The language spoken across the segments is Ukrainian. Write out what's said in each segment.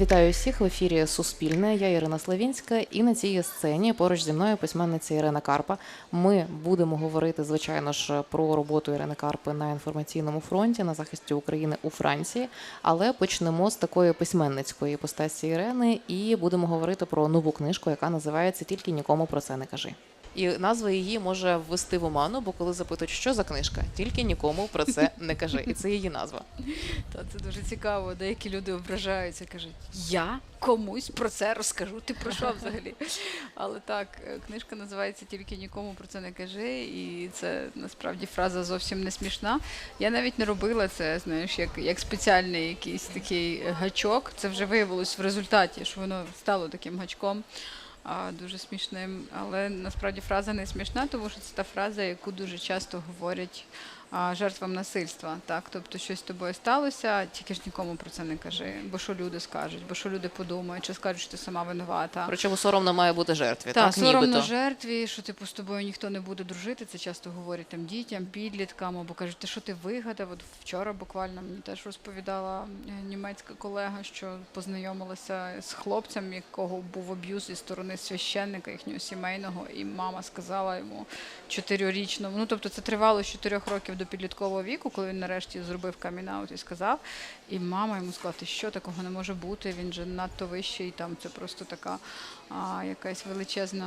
Вітаю всіх в ефірі Суспільне. Я Ірина Славінська, і на цій сцені поруч зі мною письменниця Ірина Карпа. Ми будемо говорити, звичайно ж, про роботу Ірини Карпи на інформаційному фронті на захисті України у Франції. Але почнемо з такої письменницької постаті Ірини і будемо говорити про нову книжку, яка називається Тільки нікому про це не кажи. І назва її може ввести в оману, бо коли запитують, що за книжка, тільки нікому про це не кажи. І це її назва. Та це дуже цікаво. Деякі люди ображаються, кажуть, я комусь про це розкажу. Ти про що взагалі? Але так, книжка називається Тільки нікому про це не кажи, і це насправді фраза зовсім не смішна. Я навіть не робила це, знаєш, як, як спеціальний якийсь такий гачок. Це вже виявилось в результаті, що воно стало таким гачком. Дуже смішним, але насправді фраза не смішна, тому що це та фраза, яку дуже часто говорять жертвам насильства. Так, тобто щось з тобою сталося, тільки ж нікому про це не кажи, бо що люди скажуть, бо що люди подумають, чи скажуть, що ти сама винувата. Причому соромно має бути жертві. Так, Так, соромно нібито. жертві, що типу з тобою ніхто не буде дружити. Це часто говорять там дітям, підліткам, або кажуть, ти що ти вигадав? От вчора буквально мені теж розповідала е, німецька колега, що познайомилася з хлопцем, якого був аб'юз зі сторони священника їхнього сімейного, і мама сказала йому чотирирічному. Ну тобто це тривало з чотирьох років до підліткового віку, коли він нарешті зробив камінаут і сказав. І мама йому сказала, ти що такого не може бути? Він же надто вищий, там це просто така а, якась величезна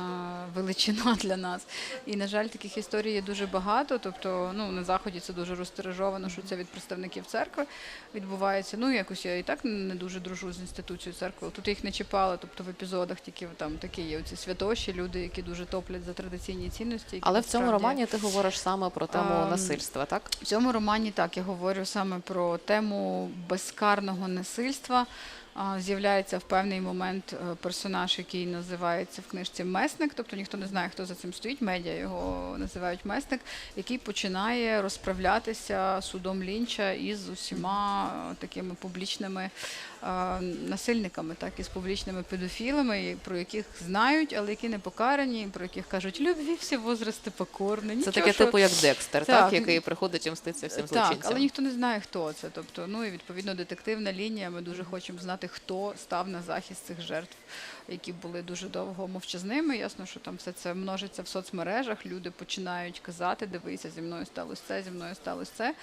величина для нас. І, на жаль, таких історій є дуже багато. Тобто, ну на заході це дуже розтиражовано, що це від представників церкви відбувається. Ну, якось я і так не дуже дружу з інституцією церкви. Тут їх не чіпала, тобто в епізодах тільки там такі є оці святоші, люди, які дуже топлять за традиційні цінності. які Але в цьому насправді- романі ти говориш саме про тему насильства, так? в цьому романі так я говорю саме про тему безкарного насильства. З'являється в певний момент е, персонаж, який називається в книжці месник, тобто ніхто не знає, хто за цим стоїть. Медіа його називають месник, який починає розправлятися судом лінча із усіма е, такими публічними насильниками, так і з публічними педофілами, про яких знають, але які не покарані, про яких кажуть, любві всі возрасти покорні. Це таке що- типу як Декстер, так, Так. який приходить і мститься всім так, але ніхто не знає, хто це. Тобто, ну і відповідно детективна лінія. Ми дуже хочемо знати, хто став на захист цих жертв, які були дуже довго мовчазними. Ясно, що там все це множиться в соцмережах. Люди починають казати, дивися, зі мною сталося це, зі мною сталося це.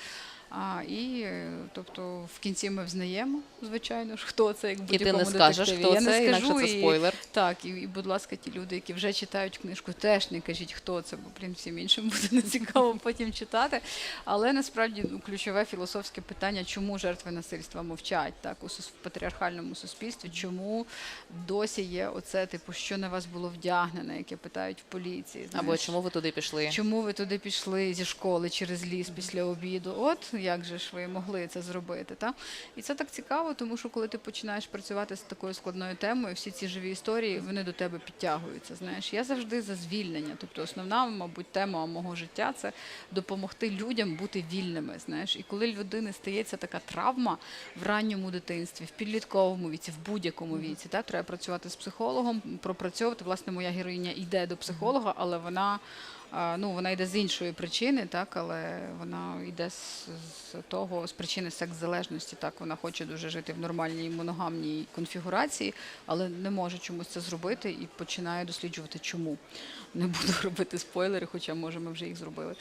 А, і е, тобто в кінці ми взнаємо, звичайно ж, хто це, як в І ти не скажеш, детективі. хто Я це, не інакше скажу, це і- спойлер. так, і, і будь ласка, ті люди, які вже читають книжку, теж не кажіть, хто це, бо блін, всім іншим буде нецікаво потім читати. Але насправді ну, ключове філософське питання, чому жертви насильства мовчать так у патріархальному суспільстві, чому досі є оце, типу, що на вас було вдягнене, яке питають в поліції. Або чому ви туди пішли? Чому ви туди пішли зі школи через ліс після обіду? От як же ж ви могли це зробити? Та? І це так цікаво, тому що коли ти починаєш працювати з такою складною темою, всі ці живі історії вони до тебе підтягуються. Знаєш, я завжди за звільнення. Тобто, основна, мабуть, тема мого життя це допомогти людям бути вільними. Знаєш, і коли людини стається така травма в ранньому дитинстві, в підлітковому віці, в будь-якому віці, та треба працювати з психологом, пропрацьовувати. Власне, моя героїня йде до психолога, але вона. Ну, вона йде з іншої причини, так, але вона йде з, з того, з причини секс-залежності. Так, вона хоче дуже жити в нормальній моногамній конфігурації, але не може чомусь це зробити і починає досліджувати, чому. Не буду робити спойлери, хоча може ми вже їх зробили.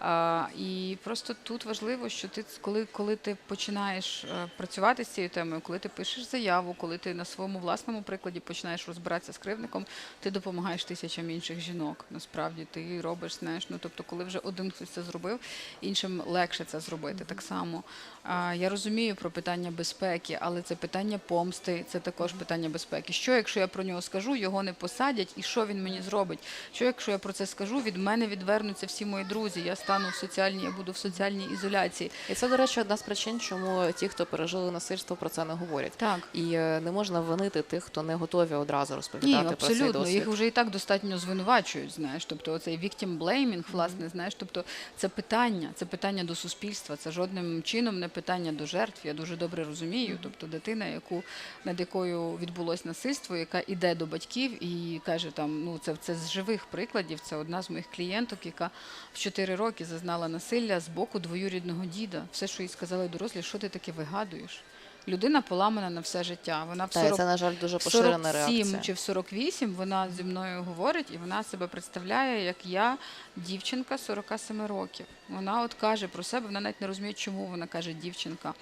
А, і просто тут важливо, що ти коли, коли ти починаєш е, працювати з цією темою, коли ти пишеш заяву, коли ти на своєму власному прикладі починаєш розбиратися з кривдником, ти допомагаєш тисячам інших жінок. Насправді ти робиш, знаєш, ну тобто, коли вже один хтось це зробив, іншим легше це зробити так само. А, я розумію про питання безпеки, але це питання помсти, це також питання безпеки. Що, якщо я про нього скажу, його не посадять, і що він мені зробить? Що, якщо я про це скажу, від мене відвернуться всі мої друзі, я стану в соціальній, я буду в соціальній ізоляції. І це, до речі, одна з причин, чому ті, хто пережили насильство, про це не говорять. Так. І е, не можна винити тих, хто не готові одразу Ні, розповідати про свій досвід. Їх вже і так достатньо звинувачують, знаєш. Тобто оцей victim blaming, власне, знаєш, тобто це питання, це питання до суспільства, це жодним чином не питання до жертв. Я дуже добре розумію. Тобто дитина, яку над якою відбулось насильство, яка іде до батьків і каже там, ну це, це з живих прикладів. Це одна з моїх клієнток, яка в 4 роки зазнала насилля з боку двоюрідного діда. Все, що їй сказали дорослі, що ти таке вигадуєш? Людина поламана на все життя. Вона в Та, 40 це, на жаль, дуже в поширена 47 реакція. чи в 48 вона зі мною говорить, і вона себе представляє, як я, дівчинка 47 років. Вона от каже про себе, вона навіть не розуміє, чому вона каже дівчинка.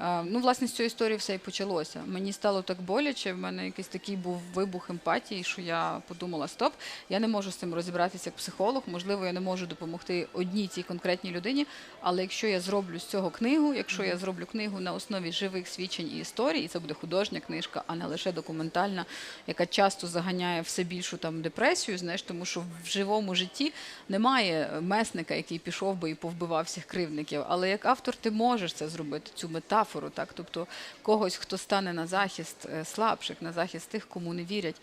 Е, ну, власне, з цієї історії все і почалося. Мені стало так боляче, в мене якийсь такий був вибух емпатії, що я подумала: стоп, я не можу з цим розібратися як психолог. Можливо, я не можу допомогти одній цій конкретній людині. Але якщо я зроблю з цього книгу, якщо я зроблю книгу на основі живих свідчень і історій, і це буде художня книжка, а не лише документальна, яка часто заганяє все більшу там депресію, знаєш, тому що в живому житті немає месника, який пішов би і повбивав всіх кривдників. Але як автор ти можеш це зробити, цю метафору, так тобто когось, хто стане на захист е, слабших, на захист тих, кому не вірять.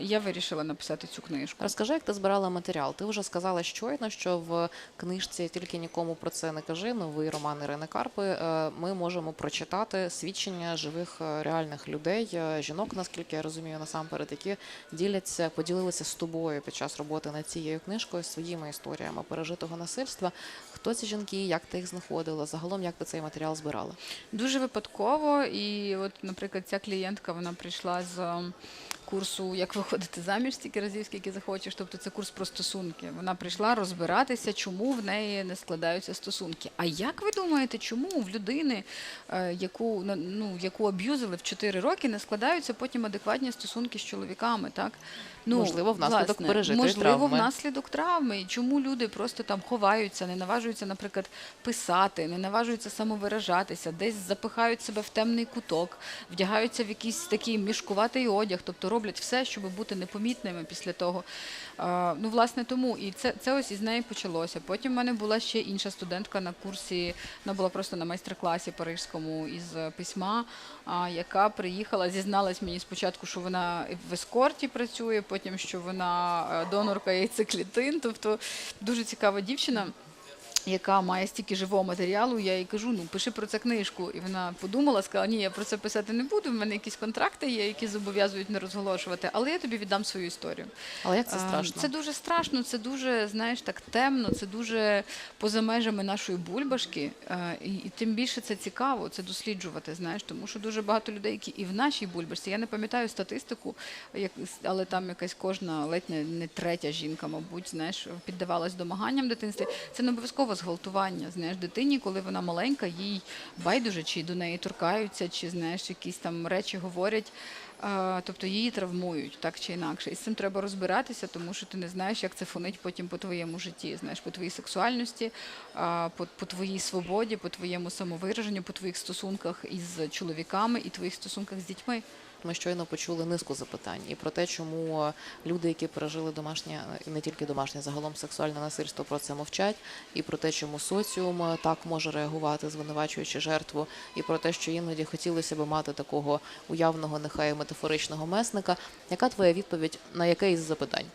Я вирішила написати цю книжку. Розкажи, як ти збирала матеріал. Ти вже сказала щойно, що в книжці тільки нікому про це не кажи. Новий роман Ірини Карпи. е, Ми можемо прочитати свідчення живих е, реальних людей, е, жінок, наскільки я розумію, насамперед, які діляться, поділилися з тобою під час роботи над цією книжкою своїми історіями пережитого насильства. Хто ці жінки, як ти їх знаходила? Загалом, як ти цей матеріал збирала? Дуже випадково, і от, наприклад, ця клієнтка вона прийшла з курсу Як виходити заміж стільки разів, скільки захочеш. Тобто це курс про стосунки. Вона прийшла розбиратися, чому в неї не складаються стосунки. А як ви думаєте, чому в людини, е, яку ну яку аб'юзили в 4 роки, не складаються потім адекватні стосунки з чоловіками? Так Ну, Можливо, внаслідок пережитої можливо, травми. внаслідок травми. І чому люди просто там ховаються, не наважуються, наприклад, писати, не наважуються самовиражатися, десь запихають себе в темний куток, вдягаються в якийсь такий мішкуватий одяг, тобто роблять все, щоб бути непомітними після того. Ну, власне, тому і це, це ось із неї почалося. Потім в мене була ще інша студентка на курсі, вона була просто на майстер-класі парижському із е, письма, яка приїхала, зізналась мені спочатку, що вона в ескорті працює, потім що вона е, донорка яйцеклітин, тобто дуже цікава дівчина. Яка має стільки живого матеріалу, я їй кажу, ну пиши про це книжку. І вона подумала, сказала, ні, я про це писати не буду. В мене якісь контракти є, які зобов'язують не розголошувати, але я тобі віддам свою історію. Але як це страшно? Це дуже страшно, це дуже, знаєш, так темно, це дуже поза межами нашої бульбашки. Е, І, і тим більше це цікаво, це досліджувати, знаєш, тому що дуже багато людей, які і в нашій бульбашці, я не пам'ятаю статистику, як, але там якась кожна ледь не, третя жінка, мабуть, знаєш, піддавалась домаганням дитинстві. Це не обов'язково зґвалтування. Знаєш, дитині, коли вона маленька, їй байдуже, чи до неї торкаються, чи знаєш, якісь там речі говорять. Тобто її травмують так чи інакше. І з цим треба розбиратися, тому що ти не знаєш, як це фонить потім по твоєму житті, знаєш, по твоїй сексуальності, по, по твоїй свободі, по твоєму самовираженню, по твоїх стосунках із чоловіками і твоїх стосунках з дітьми. Ми щойно почули низку запитань і про те, чому люди, які пережили домашнє і не тільки домашнє, загалом сексуальне насильство, про це мовчать, і про те, чому соціум е, так може реагувати, звинувачуючи жертву, і про те, що іноді хотілося б мати такого уявного, нехай метафоричного месника. Яка твоя відповідь на яке із запитань?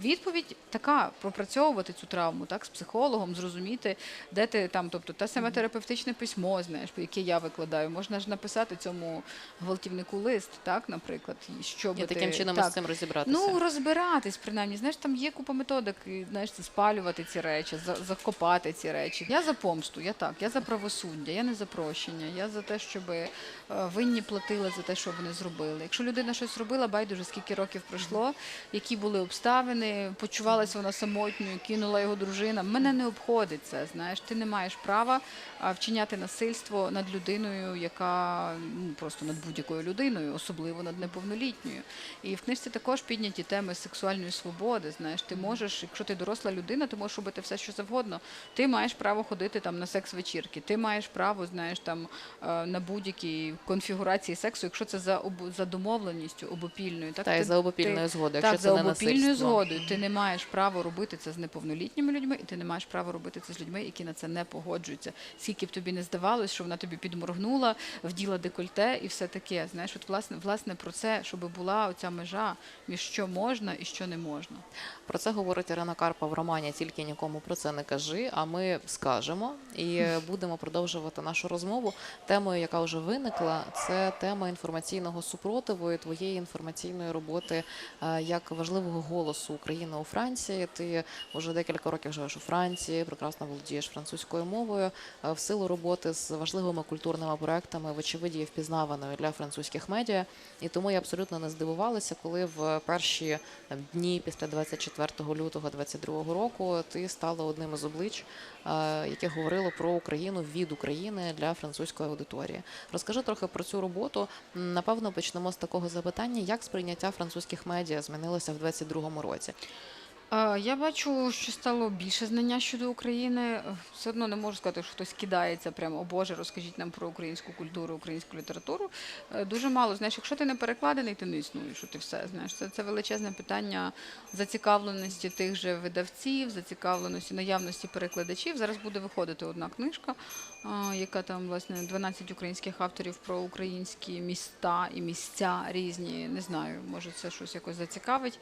Відповідь така: пропрацьовувати цю травму, так, з психологом, зрозуміти, де ти там, тобто те саме терапевтичне письмо, знаєш, яке я викладаю. Можна ж написати цьому гвалтівнику лист, так, наприклад, і що таким чином так. із цим розібратися. Ну, розбиратись, принаймні. Знаєш, там є купа методик, знаєш, це спалювати ці речі, за- закопати ці речі. Я за помсту, я так, я за правосуддя, я не за прощення, я за те, щоб е, винні платили за те, що вони зробили. Якщо людина щось зробила, байдуже, скільки років пройшло, які були обставини, почувалася вона самотньою, кинула його дружина. Мене не обходить це. Знаєш, ти не маєш права вчиняти насильство над людиною, яка ну просто над будь-якою людиною, особливо над неповнолітньою. І в книжці також підняті теми сексуальної свободи. Знаєш, ти можеш, якщо ти доросла людина, ти можеш робити все, що завгодно. Ти маєш право ходити там на секс-вечірки, ти маєш право, знаєш, там на будь-якій конфігурації сексу, якщо це за за домовленістю обопільною. Так Та й ти- за обопільною згодою, так, якщо за це не обопільною насильство. Згодою. Ти не маєш права робити це з неповнолітніми людьми, і ти не маєш права робити це з людьми, які на це не погоджуються. Скільки б тобі не здавалось, що вона тобі підморгнула, вділа декольте і все таке. Знаєш, от власне, власне про це, щоб була оця межа між що можна і що не можна. Про це говорить Ірина Карпа в романі Тільки нікому про це не кажи. А ми скажемо і будемо продовжувати нашу розмову. Темою, яка вже виникла, це тема інформаційного супротиву і твоєї інформаційної роботи е, як важливого голосу Україна у Франції. Ти вже декілька років живеш у Франції, прекрасно володієш французькою мовою. Е, В силу роботи з важливими культурними проектами, вочевидь, є впізнаваною для французьких медіа. І тому я абсолютно не здивувалася, коли в перші дні після 24 лютого 2022 року ти стала одним із облич, е, яке говорило про Україну від України для французької аудиторії. Розкажи трохи про цю роботу. Напевно, почнемо з такого запитання: як сприйняття французьких медіа змінилося в 2022 році? Е, Я бачу, що стало більше знання щодо України. Е, Все одно не можу сказати, що хтось кидається прямо, о Боже, розкажіть нам про українську культуру, українську літературу. Е, Дуже мало. Знаєш, якщо ти не перекладений, ти не існуєш, що ти все знаєш. Це, це величезне питання зацікавленості тих же видавців, зацікавленості наявності перекладачів. Зараз буде виходити одна книжка, яка там власне 12 українських авторів про українські міста і місця різні. Не знаю, може це щось якось зацікавить.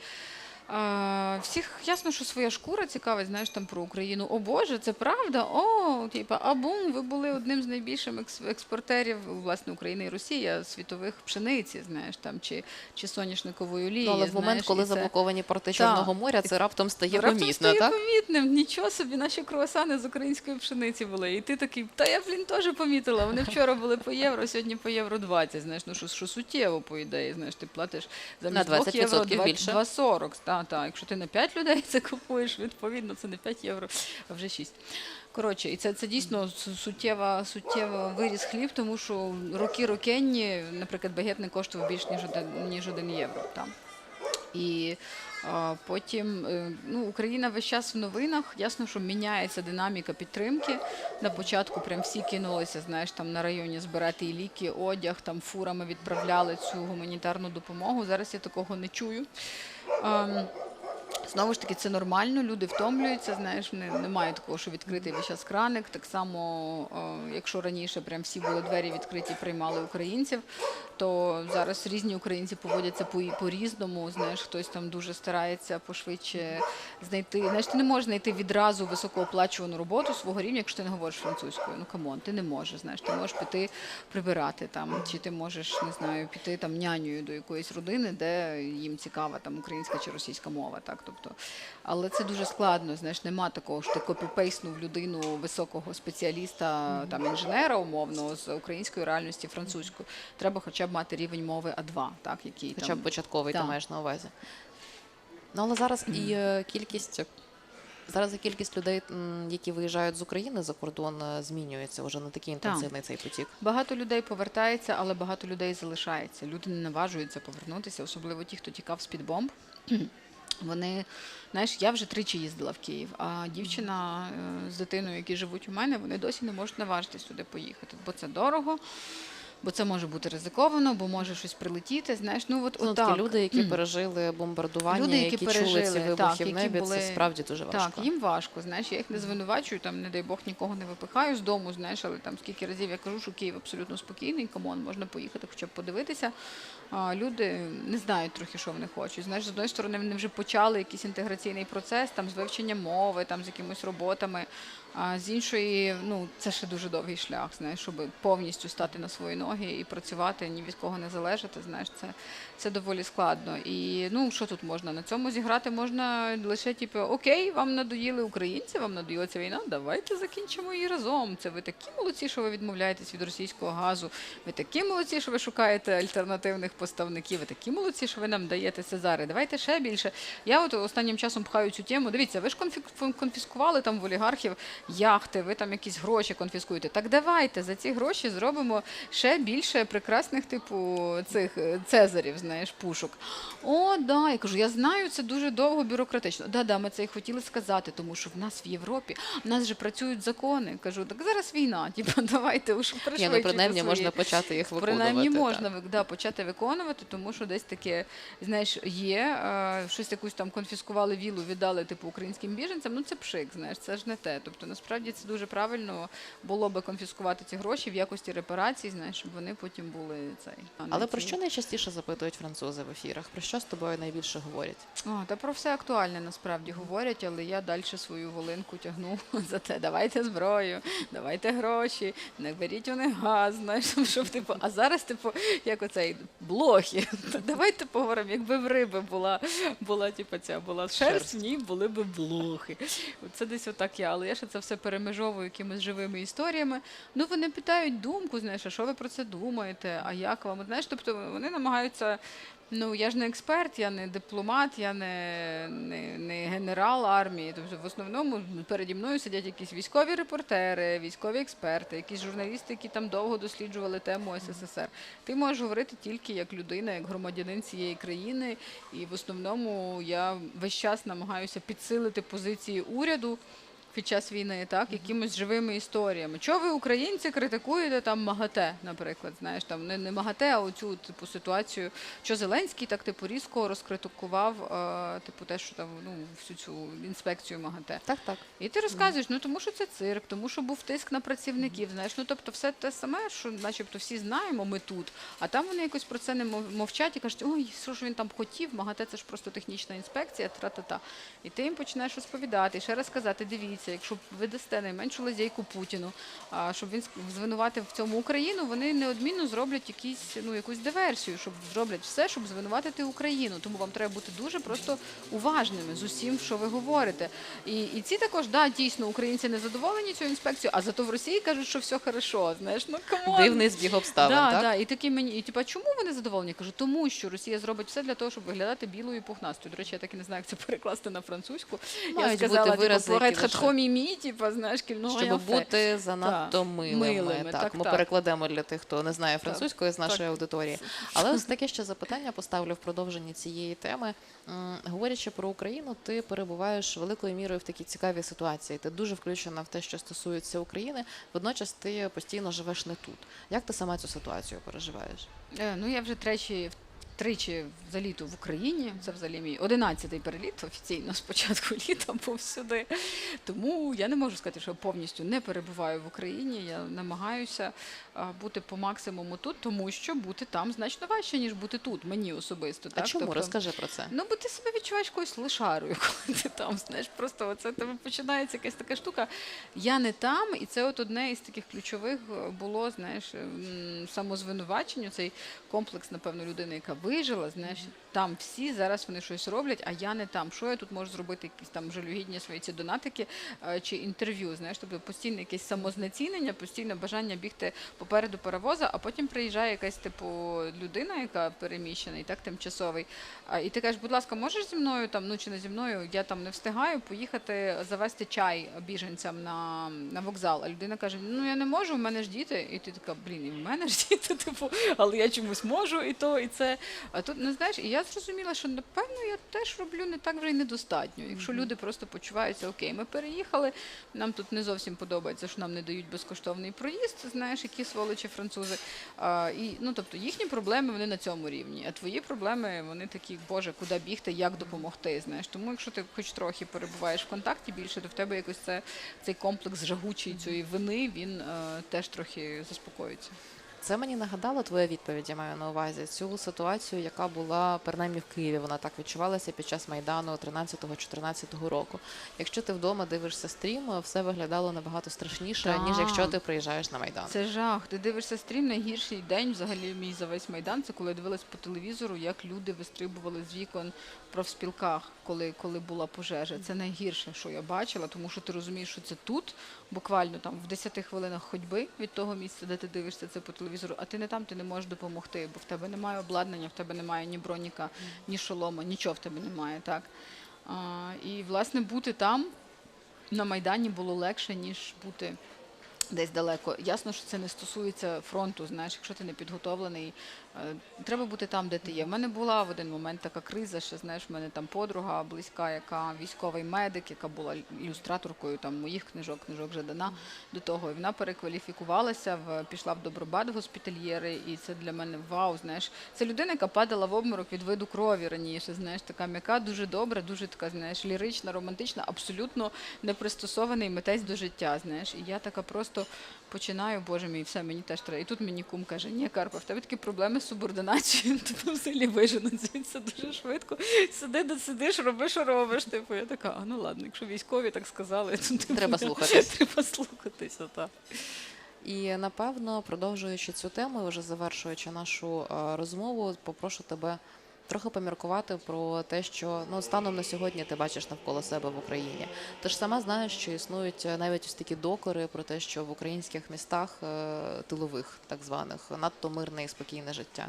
А, всіх ясно, що своя шкура цікавить, знаєш, там про Україну. О Боже, це правда? О, типа, а бум, ви були одним з найбільших експортерів власне України і Росії світових пшениці, знаєш, там чи, чи соняшникової олії. Ну, але в момент, знаєш, коли це- заблоковані порти. Чорного моря, це раптом стає Раптом помітно, стає так? помітним. Нічого собі, наші круасани з української пшениці були. І ти такий, та я, блін, теж помітила. Вони вчора були по євро, сьогодні по євро 20. Знаєш, ну що, що суттєво, по ідеї, знаєш, ти платиш замість На 2 євро 20% більше. 2,40. Та, та. Якщо ти на 5 людей це купуєш, відповідно, це не 5 євро, а вже 6. Коротше, і це, це дійсно суттєва, суттєва, виріс хліб, тому що роки рокенні, наприклад, багет не коштував більш ніж один, ніж 1 євро. Там. І потім е, ну, Україна весь час в новинах. Ясно, що міняється динаміка підтримки. На початку прям всі кинулися, знаєш, там на районі збирати і ліки, одяг, там фурами відправляли цю гуманітарну допомогу. Зараз я такого не чую. Ем, Знову ж таки, це нормально, люди втомлюються, знаєш, не, немає такого, що відкритий весь час краник. Так само, е, якщо раніше прям всі були двері відкриті, приймали українців, то зараз різні українці поводяться по- по-різному. Знаєш, хтось там дуже старається пошвидше знайти. Знаєш, ти не можеш знайти відразу високооплачувану роботу свого рівня, якщо ти не говориш французькою. Ну камон, ти не можеш. Знаєш, ти можеш піти прибирати там, чи ти можеш не знаю, піти там нянею до якоїсь родини, де їм цікава там українська чи російська мова. Так, тобто, але це дуже складно. Знаєш, нема такого, що ти копіпейснув людину високого спеціаліста, там інженера умовно з української реальності французькою. Треба хоча б мати рівень мови А2, так, який Хоча там б початковий ти маєш на увазі. Ну, але зараз і е, кількість. Зараз і кількість людей, які виїжджають з України за кордон, е, змінюється вже не такий інтенсивний цей потік. Багато людей повертається, але багато людей залишається. Люди не наважуються повернутися, особливо ті, хто тікав з-під бомб. Вони, знаєш, я вже тричі їздила в Київ, а дівчина е, з дитиною, які живуть у мене, вони досі не можуть наважитись туди поїхати, бо це дорого, бо це може бути ризиковано, бо може щось прилетіти. Знаєш, ну от отак. такі люди, які пережили бомбардування, Люди, які, які чули ці вибухи так, в небі, були- це справді дуже важко. Так, їм важко, знаєш, я їх не звинувачую, там, не дай Бог, нікого не випихаю з дому, знаєш, але там скільки разів я кажу, що Київ абсолютно спокійний, камон, можна поїхати хоча б подивитися. А, люди не знають трохи, що вони хочуть. Знаєш, з одної сторони, вони вже почали якийсь інтеграційний процес там, з вивчення мови, там, з якимись роботами. А з іншої, ну, це ще дуже довгий шлях, знаєш, щоб повністю стати на свої ноги і працювати, ні від кого не залежати, знаєш, це, це доволі складно. І ну, що тут можна? На цьому зіграти можна лише, типу, окей, вам надоїли українці, вам надоїла війна, давайте закінчимо її разом. Це ви такі молодці, що ви відмовляєтесь від російського газу, ви такі молодці, що ви шукаєте альтернативних поставників, ви такі молодці, що ви нам даєте Цезари. Давайте ще більше. Я от останнім часом пхаю цю тему. Дивіться, ви ж конфі- конфіскували там в олігархів яхти, ви там якісь гроші конфіскуєте. Так давайте за ці гроші зробимо ще більше прекрасних, типу, цих е, цезарів, знаєш, пушок. О, да. Я кажу, я знаю, це дуже довго бюрократично. Да, да, ми це і хотіли сказати, тому що в нас в Європі в нас же працюють закони. Кажу, так зараз війна. Типу, давайте уж Ні, ну принаймні свої. можна почати їх виконувати. Принаймні можна да, почати виконувати, тому що десь таке, знаєш, є щось якусь там конфіскували вілу, віддали типу українським біженцям. Ну це пшик, знаєш, це ж не те. Тобто насправді це дуже правильно було би конфіскувати ці гроші в якості репарацій, знаєш, щоб вони потім були цей. Але про що найчастіше запитують французи в ефірах? Про що з тобою найбільше говорять? О, та про все актуальне насправді говорять, але я далі свою волинку тягну за те. Давайте зброю, давайте гроші, не беріть у них газ, знаєш, щоб типу. А зараз, типу, як оцей блохи. Давайте поговоримо, якби в риби була, була типу, ця була шерсть, Шерсть. в ній були б блохи. Це десь отак я, але я ще це все перемежовую якимись живими історіями. Ну вони питають думку, знаєш, а що ви про це думаєте? А як вам? Знаєш, тобто вони намагаються. Ну, я ж не експерт, я не дипломат, я не, не, не генерал армії. Тобто, в основному переді мною сидять якісь військові репортери, військові експерти, якісь журналісти, які там довго досліджували тему СССР. Ти можеш говорити тільки як людина, як громадянин цієї країни. І в основному я весь час намагаюся підсилити позиції уряду. Під час війни, так, якимось живими історіями. Чого ви, українці, критикуєте там МАГАТЕ, наприклад, знаєш, там не, не МАГАТЕ, а оцю типу ситуацію, що Зеленський так типу різко розкритикував, е, типу, те, що там ну всю цю інспекцію МАГАТЕ. Так, так. І ти розказуєш, ну тому що це цирк, тому що був тиск на працівників. Знаєш, ну тобто, все те саме, що, начебто, всі знаємо, ми тут, а там вони якось про це не мов- мовчать і кажуть, ой, що ж він там хотів, МАГАТЕ це ж просто технічна інспекція, тра-та-та. І ти їм починаєш розповідати, і ще раз казати, дивіться, якщо ви дасте найменшу лазейку Путіну, щоб він звинуватив в цьому Україну, вони неодмінно зроблять якісь ну якусь диверсію, щоб зроблять все, щоб звинуватити Україну. Тому вам треба бути дуже просто уважними з усім, що ви говорите. І, і ці також, да, дійсно, українці не задоволені цією інспекцією, а зато в Росії кажуть, що все хорошо. Знаєш, ну камон. Дивний збіг обставин, да, так? Да, і такі мені, і типа, чому вони задоволені? Я кажу, тому що Росія зробить все для того, щоб виглядати білою і пухнастою. До речі, я так і не знаю, як це перекласти на французьку. Мають я сказала, бути вирази, типу, лише- «Хатхомімі», знаєш, кільного Щоб бути занадто Так, милими. милими, Так, так, ми так. перекладемо для тих, хто не знає французької з так. нашої аудиторії. Але ось таке ще запитання поставлю в продовженні цієї теми. М, Говорячи про Україну, ти перебуваєш великою мірою в такій цікавій ситуації. Ти дуже включена в те, що стосується України. Водночас ти постійно живеш не тут. Як ти сама цю ситуацію переживаєш? Е, Ну, я вже тричі, тричі за літо в Україні. Це взагалі мій одинадцятий переліт офіційно з початку літа був сюди. Тому я не можу сказати, що я повністю не перебуваю в Україні. Я намагаюся бути по максимуму тут, тому що бути там значно важче, ніж бути тут, мені особисто. А так? чому? Тобто- Розкажи про це. Ну, бо ти себе відчуваєш якоюсь лишарою, коли ти там, знаєш, просто оце тебе починається якась така штука. Я не там, і це от одне із таких ключових е, було, знаєш, м, самозвинувачення, цей комплекс, напевно, людини, яка вижила, знаєш, там всі зараз вони щось роблять, а я не там. Що я тут можу зробити? Якісь там жалюгідні свої ці донатики е, чи інтерв'ю, знаєш, тобто постійне якесь самознецінення, постійне бажання бігти попереду паровоза, а потім приїжджає якась типу людина, яка переміщена, і так тимчасовий. І ти кажеш, будь ласка, можеш зі мною там, ну чи не зі мною, я там не встигаю поїхати завести чай біженцям на, на вокзал. А людина каже: Ну я не можу, в мене ж діти. І ти така, блін, і в мене ж діти, типу, але я чомусь можу, і то, і це. А тут не знаєш, і я зрозуміла, що напевно я теж роблю не так вже й недостатньо. Якщо люди просто почуваються, окей, ми переїхали, нам тут не зовсім подобається, що нам не дають безкоштовний проїзд, знаєш, які сволочі французи. А, і, ну, тобто їхні проблеми вони на цьому рівні, а твої проблеми вони такі, боже, куди бігти, як допомогти. Знаєш, тому якщо ти хоч трохи перебуваєш в контакті більше, то в тебе якось це цей комплекс жагучий цієї вини він е, теж трохи заспокоюється. Це мені нагадало твоя відповідь, я маю на увазі цю ситуацію, яка була принаймні в Києві. Вона так відчувалася під час майдану 13-14 року. Якщо ти вдома дивишся стрім, все виглядало набагато страшніше, ніж якщо ти приїжджаєш на майдан. Це жах. Ти дивишся стрім, найгірший день взагалі мій за весь майдан. Це коли я дивилась по телевізору, як люди вистрибували з вікон профспілках, коли, коли була пожежа. Це найгірше, що я бачила, тому що ти розумієш, що це тут, буквально там в 10 хвилинах ходьби від того місця, де ти дивишся це по телевізору, а ти не там, ти не можеш допомогти, бо в тебе немає обладнання, в тебе немає ні броніка, ні шолома, нічого в тебе немає. Так? А, і власне бути там на Майдані було легше, ніж бути десь далеко. Ясно, що це не стосується фронту. Знаєш, якщо ти не підготовлений, е, треба бути там, де ти є. В мене була в один момент така криза, що знаєш, в мене там подруга близька, яка військовий медик, яка була ілюстраторкою там моїх книжок, книжок Жадана до того. І вона перекваліфікувалася в пішла в Добробат госпітальєри, і це для мене вау. Знаєш, це людина, яка падала в обморок від виду крові раніше. Знаєш, така м'яка, дуже добра, дуже така, знаєш, лірична, романтична, абсолютно не пристосований митець до життя. Знаєш, і я така просто просто починаю, боже мій, все, мені теж треба. І тут мені кум каже, ні, Карпа, в тебе такі проблеми з субординацією, тебе взагалі виженуть звідси дуже швидко. Сиди, де сидиш, роби, що робиш. Типу, я така, а ну ладно, якщо військові так сказали, то типу, Треба слухатись. Треба слухатися, так. І напевно, продовжуючи цю тему, вже завершуючи нашу е, розмову, попрошу тебе трохи поміркувати про те, що ну станом на сьогодні ти бачиш навколо себе в Україні. Ти ж сама знаєш, що існують е, навіть ось такі докори про те, що в українських містах е, тилових, так званих, надто мирне і спокійне життя.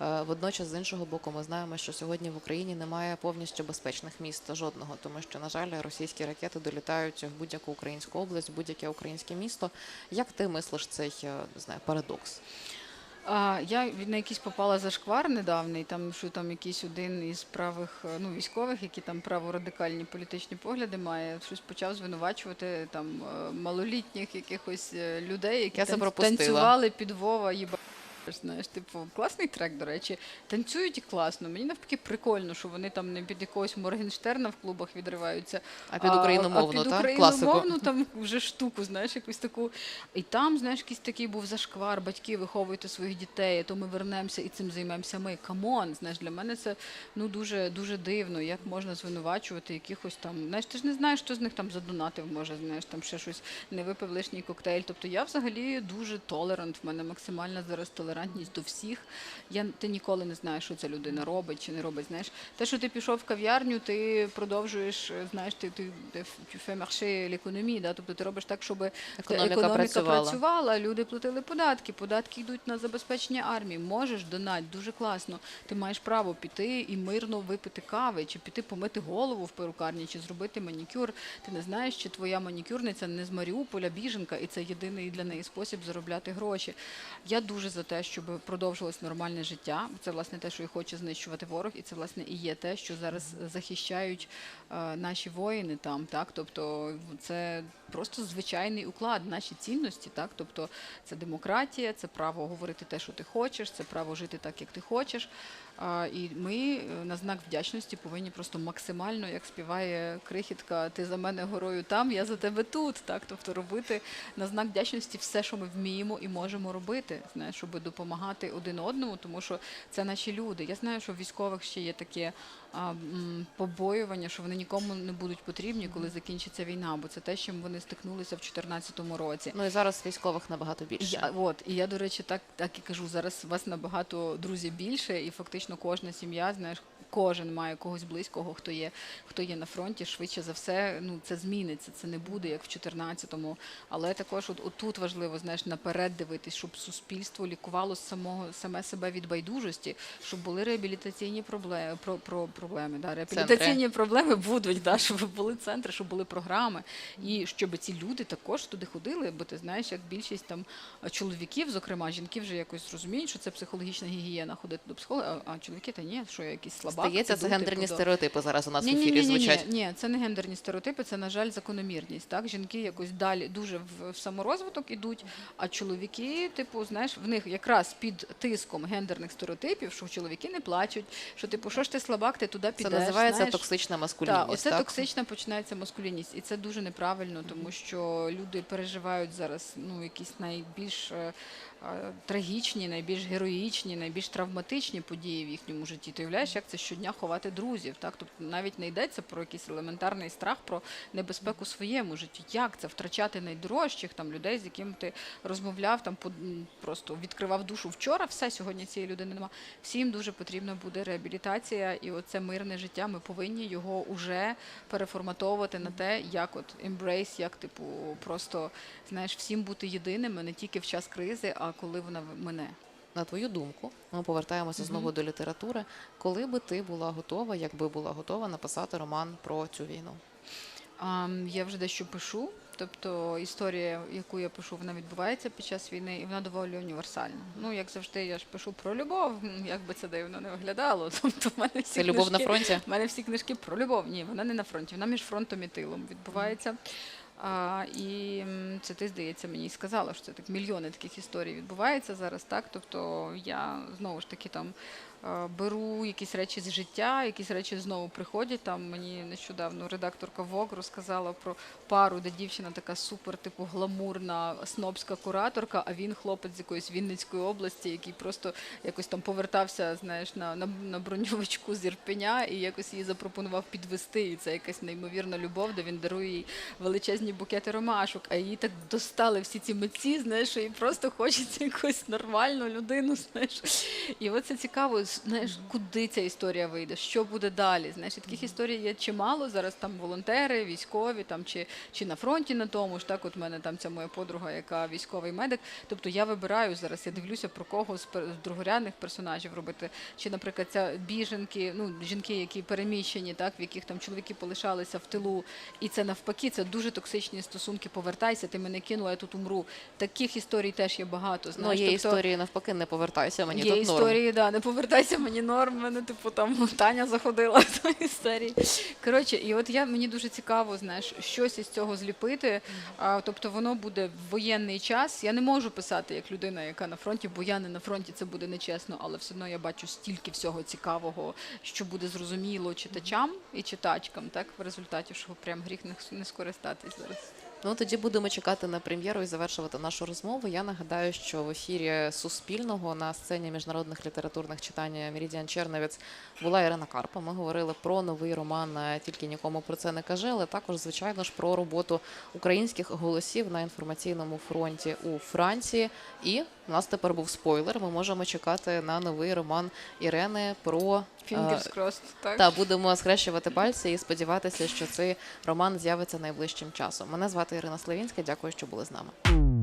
Е, Водночас, з іншого боку, ми знаємо, що сьогодні в Україні немає повністю безпечних міст жодного, тому що, на жаль, російські ракети долітають в будь-яку українську область, в будь-яке українське місто. Як ти мислиш цей не знаю, парадокс? А, я на якийсь попала зашквар недавній, там що там якийсь один із правих е, ну, військових, які там праворадикальні політичні погляди має, щось почав звинувачувати там е, малолітніх якихось е, людей, які Я тан- пропустила. танцювали під Вова їба. Знаєш, типу, класний трек, до речі, танцюють і класно. Мені навпаки прикольно, що вони там не під якогось Моргенштерна в клубах відриваються, А під україномовну, а під так? Класику. україномовну там вже штуку, знаєш, якусь таку. І там, знаєш, якийсь такий був зашквар, батьки виховуйте своїх дітей, а то ми вернемося і цим займемося ми. Камон, знаєш, для мене це ну дуже дуже дивно, як можна звинувачувати якихось там. Знаєш, ти ж не знаєш, що з них там задонатив, може, знаєш, там ще щось не випив лишній коктейль. Тобто я взагалі дуже толерант. В мене максимальна зараз толерантність до всіх. Я ти ніколи не знаєш, що ця людина робить чи не робить. Знаєш, те, що ти пішов в кав'ярню, ти продовжуєш, знаєш, ти ти fais marcher да? тобто ти робиш так, щоб Економіка працювала. працювала, люди платили податки, податки йдуть на забезпечення армії. Можеш донать, дуже класно. Ти маєш право піти і мирно випити кави, чи піти помити голову в перукарні, чи зробити манікюр. Ти не знаєш, чи твоя манікюрниця не з Маріуполя, біженка, і це єдиний для неї спосіб заробляти гроші. Я дуже за те, щоб продовжилось нормальне життя. Це власне те, що і хоче знищувати ворог, і це власне і є те, що зараз захищають е, наші воїни там. Так, тобто це просто звичайний уклад, наші цінності. Так, тобто це демократія, це право говорити те, що ти хочеш, це право жити так, як ти хочеш. І ми е, на знак вдячності повинні просто максимально, як співає крихітка, ти за мене горою там, я за тебе тут. Так, тобто робити на знак вдячності все, що ми вміємо і можемо робити, знаєш, щоб допомагати один одному, тому що це наші люди. Я знаю, що в військових ще є таке а, м, побоювання, що вони нікому не будуть потрібні, коли закінчиться війна, бо це те, з чим вони стикнулися в 2014 році. Ну і зараз військових набагато більше. Я, от, і я, до речі, так, так і кажу, зараз вас набагато друзів більше, і фактично кожна сім'я, знаєш, кожен має когось близького, хто є, хто є на фронті, швидше за все, ну це зміниться, це не буде як в 14-му. Але також от, отут важливо, знаєш, наперед дивитись, щоб суспільство лікувало самого саме себе від байдужості, щоб були реабілітаційні проблеми. Про, про, проблеми да, реабілітаційні проблеми будуть, да, щоб були центри, щоб були програми, і щоб ці люди також туди ходили, бо ти знаєш, як більшість там чоловіків, зокрема, жінки вже якось розуміють, що це психологічна гігієна ходити до психолога, а, чоловіки та ні, що я якийсь слабак. Здається, це гендерні стереотипи зараз у нас в ефірі звучать. ні, ні, це не гендерні стереотипи, це, на жаль, закономірність. Так? Жінки якось далі дуже в, саморозвиток ідуть, а чоловіки, типу, знаєш, в них якраз під тиском гендерних стереотипів, що чоловіки не плачуть, що типу, що ж ти слабак, ти туди Це називається знаєш. токсична Так, маскулінність. оце так? токсична починається маскулінність, і це дуже неправильно, тому що люди переживають зараз ну якісь найбільш е, трагічні, найбільш героїчні, найбільш травматичні події в їхньому житті. Ти уявляєш, як це щодня ховати друзів? Так, тобто навіть не йдеться про якийсь елементарний страх про небезпеку своєму житті. Як це втрачати найдорожчих там людей, з яким ти розмовляв, там просто відкривав душу вчора. Все сьогодні цієї людини нема. Всім дуже потрібна буде реабілітація, і оце мирне життя. Ми повинні його уже переформатовувати на те, як от embrace, як типу просто знаєш, всім бути єдиними не тільки в час кризи, а коли вона мине. На твою думку, ми повертаємося знову до літератури. Коли би ти була готова, якби була готова написати роман про цю війну? А, я вже дещо пишу. Тобто історія, яку я пишу, вона відбувається під час війни, і вона доволі універсальна. Ну, як завжди, я ж пишу про любов, як би це дивно не виглядало. Тобто, в мене всі Це любов на фронті? У мене всі книжки про любов. Ні, вона не на фронті, вона між фронтом і тилом відбувається. А, і це ти, здається, мені сказала, що це так мільйони таких історій відбувається зараз, так? Тобто я знову ж таки там беру якісь речі з життя, якісь речі знову приходять. Там мені нещодавно редакторка Vogue розказала про пару, де дівчина така супер, типу гламурна снобська кураторка, а він хлопець з якоїсь Вінницької області, який просто якось там повертався, знаєш, на, на, на броньовичку з Ірпеня і якось їй запропонував підвести. І це якась неймовірна любов, де він дарує їй величезні букети ромашок, а її так достали всі ці митці, знаєш, їй просто хочеться якусь нормальну людину, знаєш. І от це цікаво, знаєш, куди ця історія вийде, що буде далі. Знаєш, і таких історій є чимало. Зараз там волонтери, військові, там чи, чи на фронті на тому ж. Так, от в мене там ця моя подруга, яка військовий медик. Тобто я вибираю зараз, я дивлюся про кого з другорядних персонажів робити. Чи, наприклад, ця біженки, ну жінки, які переміщені, так в яких там чоловіки полишалися в тилу, і це навпаки, це дуже токсичні стосунки. Повертайся, ти мене кинула, я тут умру. Таких історій теж є багато. Ну, є тобто, історії навпаки, не повертайся, мені Є тут норм. історії, да, не повертайся мені норм, мене типу там Таня заходила в тої історії. Коротше, і от я мені дуже цікаво, знаєш, щось із цього зліпити. А, тобто воно буде в воєнний час. Я не можу писати як людина, яка на фронті, бо я не на фронті, це буде нечесно, але все одно я бачу стільки всього цікавого, що буде зрозуміло читачам і читачкам, так в результаті, що прям гріх не скористатись зараз. Ну тоді будемо чекати на прем'єру і завершувати нашу розмову. Я нагадаю, що в ефірі Суспільного на сцені міжнародних літературних читань Мерідіан Черновець була Ірина Карпа. Ми говорили про новий роман Тільки нікому про це не каже, але також, звичайно ж, про роботу українських голосів на інформаційному фронті у Франції. І у нас тепер був спойлер. Ми можемо чекати на новий роман Ірени про crossed, так? та будемо схрещувати пальці і сподіватися, що цей роман з'явиться найближчим часом. Мене звати Ірина Славінська. Дякую, що були з нами.